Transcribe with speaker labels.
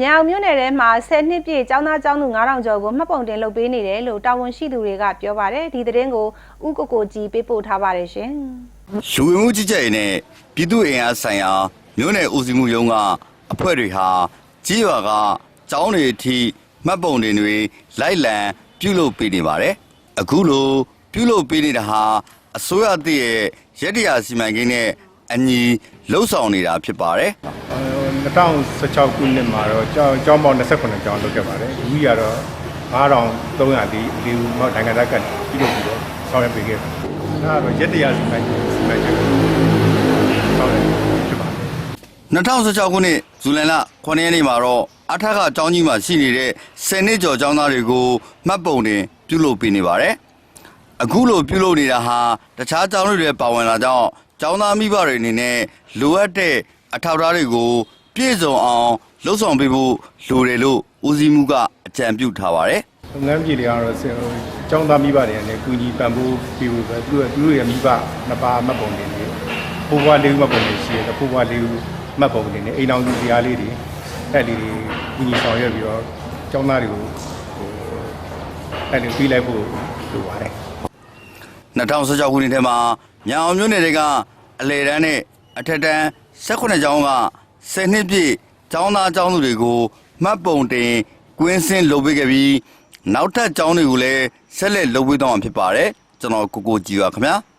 Speaker 1: မြောင်မြို့နယ်ထဲမှာ10နှစ်ပြည့်ကျောင်းသားကျောင်းသူ9000ကျော်ကိုမှတ်ပုံတင်လုပ်ပေးနေတယ်လို့တာဝန်ရှိသူတွေကပြောပါတယ်ဒီသတင်းကိုဥကိုကိုကြီးပေးပို့ထားပါတယ်ရှင်
Speaker 2: လူဝင်မှုကြီးကြပ်ရေးနဲ့ပြည်သူ့အင်အားဆိုင်ရာမြို့နယ်ဦးစီးမှုရုံးကအဖွဲ့တွေဟာကြီးရွာကကျောင်းတွေအထိမှတ်ပုံတင်တွေလိုက်လံပြုလုပ်ပေးနေပါတယ်။အခုလိုပြုလုပ်ပေးနေတာဟာအစိုးရတည်ရဲ့ရက်တရာစီမံကိန်းနဲ့ အညီလှုပ်ဆောင်နေတာဖြစ်ပါတယ်။
Speaker 3: 2016ခုနှစ်မှာတော့ကျောင်းကျောင်းပေါင်း28ကျောင်းလုပ်ခဲ့ပါတယ်။ဒီကြီးကတော့9300ဒီဒီနိုင်ငံသားကပြည်လို့ပြီးတော့ဆောင်းရပေးခဲ့တယ်။ဒါကတော့ရက်တရာစီမံကိန်းစီမံချက်ကိုဆောင်းရဖြစ်ပါတယ်
Speaker 2: 2016ခုနှစ်ဇူလိုင်လ9ရက်နေ့မှာတော့အထက်ကကျောင်းကြီးမှာရှိနေတဲ့10နှစ်ကျော်ကျောင်းသားတွေကိုမှတ်ပုံတင်ပြုလုပ်ပေးနေပါတယ်။အခုလိုပြုလုပ်နေတာဟာတခြားကျောင်းတွေလည်းပါဝင်လာကြောင်း ကျောင်းသားမိဘတွေအနေနဲ့လိုအပ်တဲ့အထောက်အထားတွေကို ပြည့်စုံအောင်လှုပ်ဆောင်ပေးဖို့လိုတယ်လို့ဦးစီးမှုကအကြံပြုထားပါတယ်။။
Speaker 3: လုပ်ငန်းပြည်တွေကတော့ဆင်ကျောင်းသားမိဘတွေနဲ့ကုညီပံ့ပိုးပေးဖို့ပဲသူတို့သူတို့ရဲ့မိဘနှစ်ပါးမှတ်ပုံတင်နေဖိုးဘွားလေးဦးမှတ်ပုံတင်ရှိတယ်ဖိုးဘွားလေးဦးမှတ်ပုံတင်နေအိမ်အောင်သူတရားလေးတွေအဲ့ဒီတွေကုညီဆောင်ရွက်ပြီးတော့ကျောင်းသားတွေကိုဟိုအဲ့ဒီပြီးလိုက်ဖို့လိုပါတယ်
Speaker 2: 2016ခုနှစ်ထဲမှာ မြောင်အောင်မြို့နယ်တွေကအလေတန်းနဲ့အထက်တန်း18ကျောင်းက10နှစ်ပြည့်ကျောင်းသားကျောင်းသူတွေကိုမှတ်ပုံတင်ကွင်းစင်းလုပ်ပေးခဲ့ပြီးနောက်ထပ်ကျောင်းတွေကိုလည်းဆက်လက်လုပ်ပေးတော့မှာဖြစ်ပါတယ်ကျွန်တော်ကိုကိုကြည်ပါခင်ဗျာ